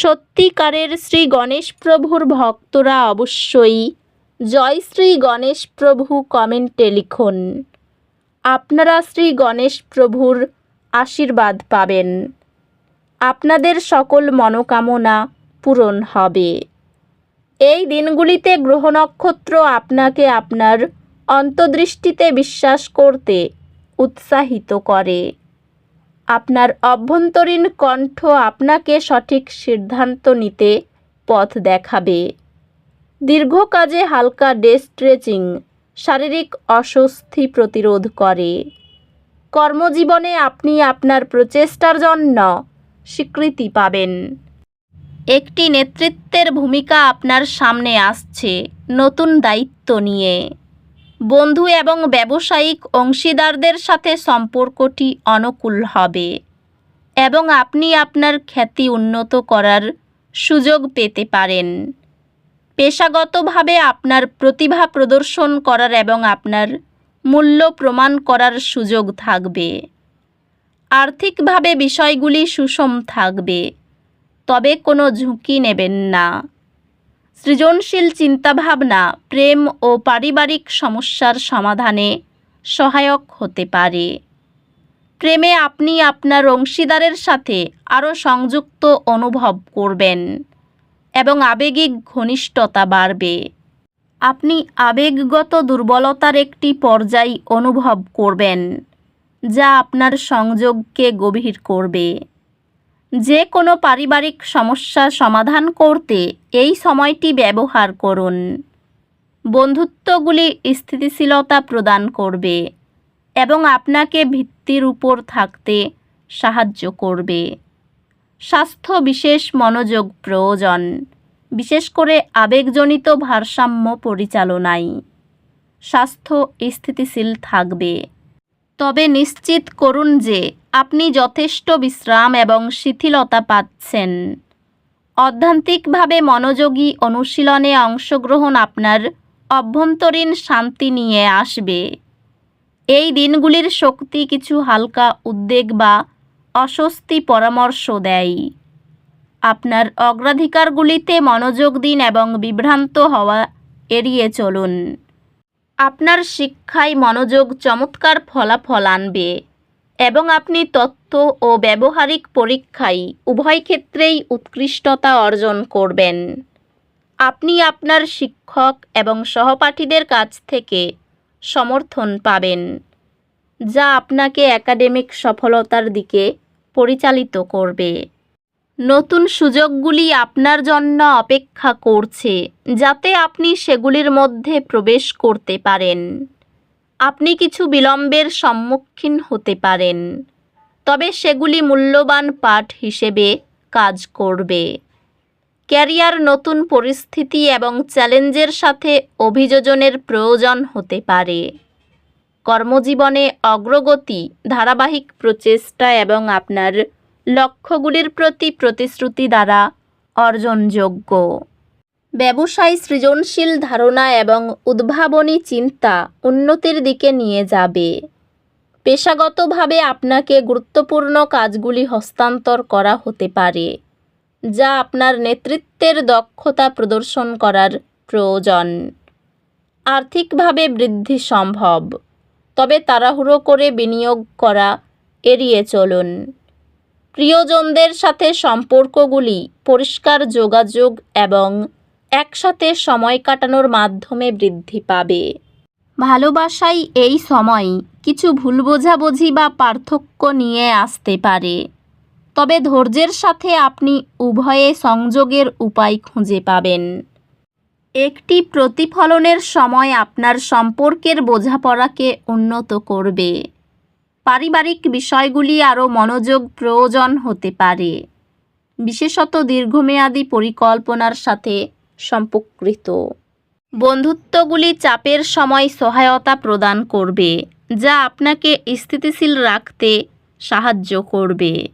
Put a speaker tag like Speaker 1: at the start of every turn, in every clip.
Speaker 1: সত্যিকারের শ্রী গণেশ প্রভুর ভক্তরা অবশ্যই জয় শ্রী গণেশ প্রভু কমেন্টে লিখুন। আপনারা শ্রী গণেশ প্রভুর আশীর্বাদ পাবেন। আপনাদের সকল মনোকামনা পূরণ হবে। এই দিনগুলিতে গ্রহ নক্ষত্র আপনাকে আপনার অন্তর্দৃষ্টিতে বিশ্বাস করতে উৎসাহিত করে। আপনার অভ্যন্তরীণ কণ্ঠ আপনাকে সঠিক সিদ্ধান্ত নিতে পথ দেখাবে। দীর্ঘ কাজে হালকা ডে স্ট্রেচিং শারীরিক অস্বস্তি প্রতিরোধ করে। কর্মজীবনে আপনি আপনার প্রচেষ্টার জন্য স্বীকৃতি পাবেন। একটি নেতৃত্বের ভূমিকা আপনার সামনে আসছে, নতুন দায়িত্ব নিয়ে। বন্ধু এবং ব্যবসায়িক অংশীদারদের সাথে সম্পর্কটি অনুকূল হবে এবং আপনি আপনার খ্যাতি উন্নত করার সুযোগ পেতে পারেন। পেশাগতভাবে আপনার প্রতিভা প্রদর্শন করার এবং আপনার মূল্য প্রমাণ করার সুযোগ থাকবে। আর্থিকভাবে বিষয়গুলি সুষম থাকবে, তবে কোনো ঝুঁকি নেবেন না। সৃজনশীল চিন্তাভাবনা, প্রেম ও পারিবারিক সমস্যার সমাধানে সহায়ক হতে পারে। প্রেমে আপনি আপনার অংশীদারের সাথে আরও সংযুক্ত অনুভব করবেন এবং আবেগিক ঘনিষ্ঠতা বাড়বে। আপনি আবেগগত দুর্বলতার একটি পর্যায় অনুভব করবেন, যা আপনার সংযোগকে গভীর করবে। যে কোনো পারিবারিক সমস্যা সমাধান করতে এই সময়টি ব্যবহার করুন। বন্ধুত্বগুলি স্থিতিশীলতা প্রদান করবে এবং আপনাকে ভিত্তির উপর থাকতে সাহায্য করবে। স্বাস্থ্য বিশেষ মনোযোগ প্রয়োজন, বিশেষ করে আবেগজনিত ভারসাম্য পরিচালনায়। স্বাস্থ্য স্থিতিশীল থাকবে। তবে নিশ্চিত করুন যে আপনি যথেষ্ট বিশ্রাম এবং শিথিলতা পাচ্ছেন। অধ্যান্তিকভাবে মনোযোগী অনুশীলনে অংশগ্রহণ আপনার অভ্যন্তরীণ শান্তি নিয়ে আসবে। এই দিনগুলির শক্তি কিছু হালকা উদ্বেগ বা অস্বস্তি পরামর্শ দেয়। আপনার অগ্রাধিকারগুলিতে মনোযোগ দিন এবং বিভ্রান্ত হওয়া এড়িয়ে চলুন। আপনার শিক্ষায় মনোযোগ চমৎকার ফলাফল আনবে এবং আপনি তথ্য ও ব্যবহারিক পরীক্ষায় উভয় ক্ষেত্রেই উৎকৃষ্টতা অর্জন করবেন। আপনি আপনার শিক্ষক এবং সহপাঠীদের কাছ থেকে সমর্থন পাবেন, যা আপনাকে একাডেমিক সফলতার দিকে পরিচালিত করবে। নতুন সুযোগগুলি আপনার জন্য অপেক্ষা করছে, যাতে আপনি সেগুলির মধ্যে প্রবেশ করতে পারেন। আপনি কিছু বিলম্বের সম্মুখীন হতে পারেন, তবে সেগুলি মূল্যবান পাঠ হিসেবে কাজ করবে। ক্যারিয়ার নতুন পরিস্থিতি এবং চ্যালেঞ্জের সাথে অভিযোজনের প্রয়োজন হতে পারে। কর্মজীবনে অগ্রগতি, ধারাবাহিক প্রচেষ্টা এবং আপনার লক্ষ্যগুলির প্রতি প্রতিশ্রুতি দ্বারা অর্জনযোগ্য। ব্যবসায় সৃজনশীল ধারণা এবং উদ্ভাবনী চিন্তা উন্নতির দিকে নিয়ে যাবে। পেশাগতভাবে আপনাকে গুরুত্বপূর্ণ কাজগুলি হস্তান্তর করা হতে পারে, যা আপনার নেতৃত্বের দক্ষতা প্রদর্শন করার প্রয়োজন। আর্থিকভাবে বৃদ্ধি সম্ভব, তবে তাড়াহুড়ো করে বিনিয়োগ করা এড়িয়ে চলুন। প্রিয়জনদের সাথে সম্পর্কগুলি পরিষ্কার যোগাযোগ এবং একসাথে সময় কাটানোর মাধ্যমে বৃদ্ধি পাবে। ভালোবাসাই এই সময় কিছু ভুল বোঝাবুঝি বা পার্থক্য নিয়ে আসতে পারে। তবে ধৈর্যের সাথে আপনি উভয়ে সংযোগের উপায় খুঁজে পাবেন। একটি প্রতিফলনের সময় আপনার সম্পর্কের বোঝাপড়াকে উন্নত করবে। পারিবারিক বিষয়গুলি আরও মনোযোগ প্রয়োজন হতে পারে। বিশেষত দীর্ঘমেয়াদী পরিকল্পনার সাথে সম্পর্কিত। বন্ধুত্বগুলি চাপের সময় সহায়তা প্রদান করবে, যা আপনাকে স্থিতিশীল রাখতে সাহায্য করবে।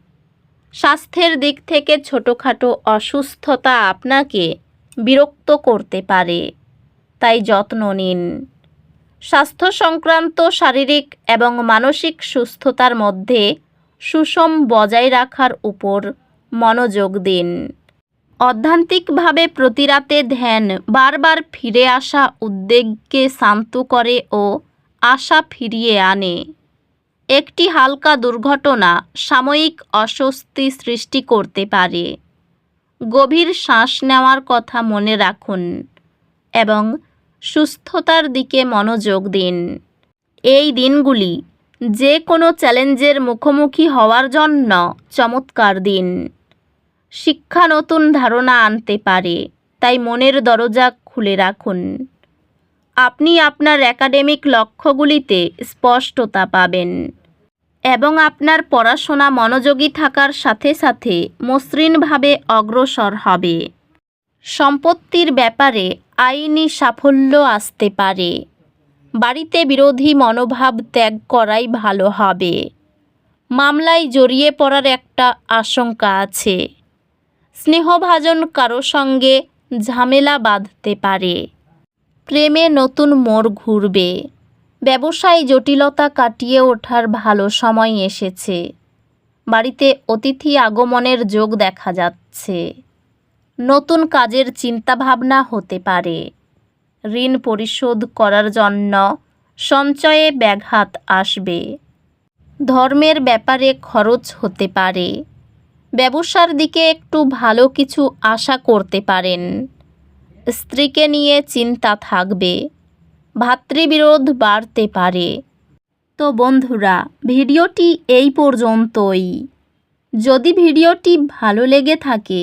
Speaker 1: স্বাস্থ্যের দিক থেকে ছোটোখাটো অসুস্থতা আপনাকে বিরক্ত করতে পারে, তাই যত্ন নিন। স্বাস্থ্য সংক্রান্ত শারীরিক এবং মানসিক সুস্থতার মধ্যে সুষম বজায় রাখার উপর মনোযোগ দিন। অধ্যান্তিকভাবে প্রতিরাতে ধ্যান, বারবার ফিরে আসা উদ্বেগকে শান্ত করে ও আশা ফিরিয়ে আনে। একটি হালকা দুর্ঘটনা সাময়িক অস্বস্তি সৃষ্টি করতে পারে। গভীর শ্বাস নেওয়ার কথা মনে রাখুন এবং সুস্থতার দিকে মনোযোগ দিন। এই দিনগুলি যে কোনো চ্যালেঞ্জের মুখোমুখি হওয়ার জন্য চমৎকার দিন। শিক্ষা নতুন ধারণা আনতে পারে, তাই মনের দরজা খুলে রাখুন। আপনি আপনার একাডেমিক লক্ষ্যগুলিতে স্পষ্টতা পাবেন এবং আপনার পড়াশোনা মনোযোগী থাকার সাথে সাথে মসৃণভাবে অগ্রসর হবে। সম্পত্তির ব্যাপারে আইনি সাফল্য আসতে পারে। বাড়িতে বিরোধী মনোভাব ত্যাগ করাই ভালো হবে। মামলায় জড়িয়ে পড়ার একটা আশঙ্কা আছে। স্নেহভাজন কারও সঙ্গে ঝামেলা বাঁধতে পারে। প্রেমে নতুন মোড় ঘুরবে। ব্যবসায় জটিলতা কাটিয়ে ওঠার ভালো সময় এসেছে। বাড়িতে অতিথি আগমনের যোগ দেখা যাচ্ছে। নতুন কাজের চিন্তাভাবনা হতে পারে। ঋণ পরিশোধ করার জন্য সঞ্চয়ে ব্যাঘাত আসবে। ধর্মের ব্যাপারে খরচ হতে পারে। ব্যবসার দিকে একটু ভালো কিছু আশা করতে পারেন। স্ত্রীকে নিয়ে চিন্তা থাকবে। ভাতৃবিরোধ বাড়তে পারে। তো বন্ধুরা, ভিডিওটি এই পর্যন্তই। যদি ভিডিওটি ভালো লেগে থাকে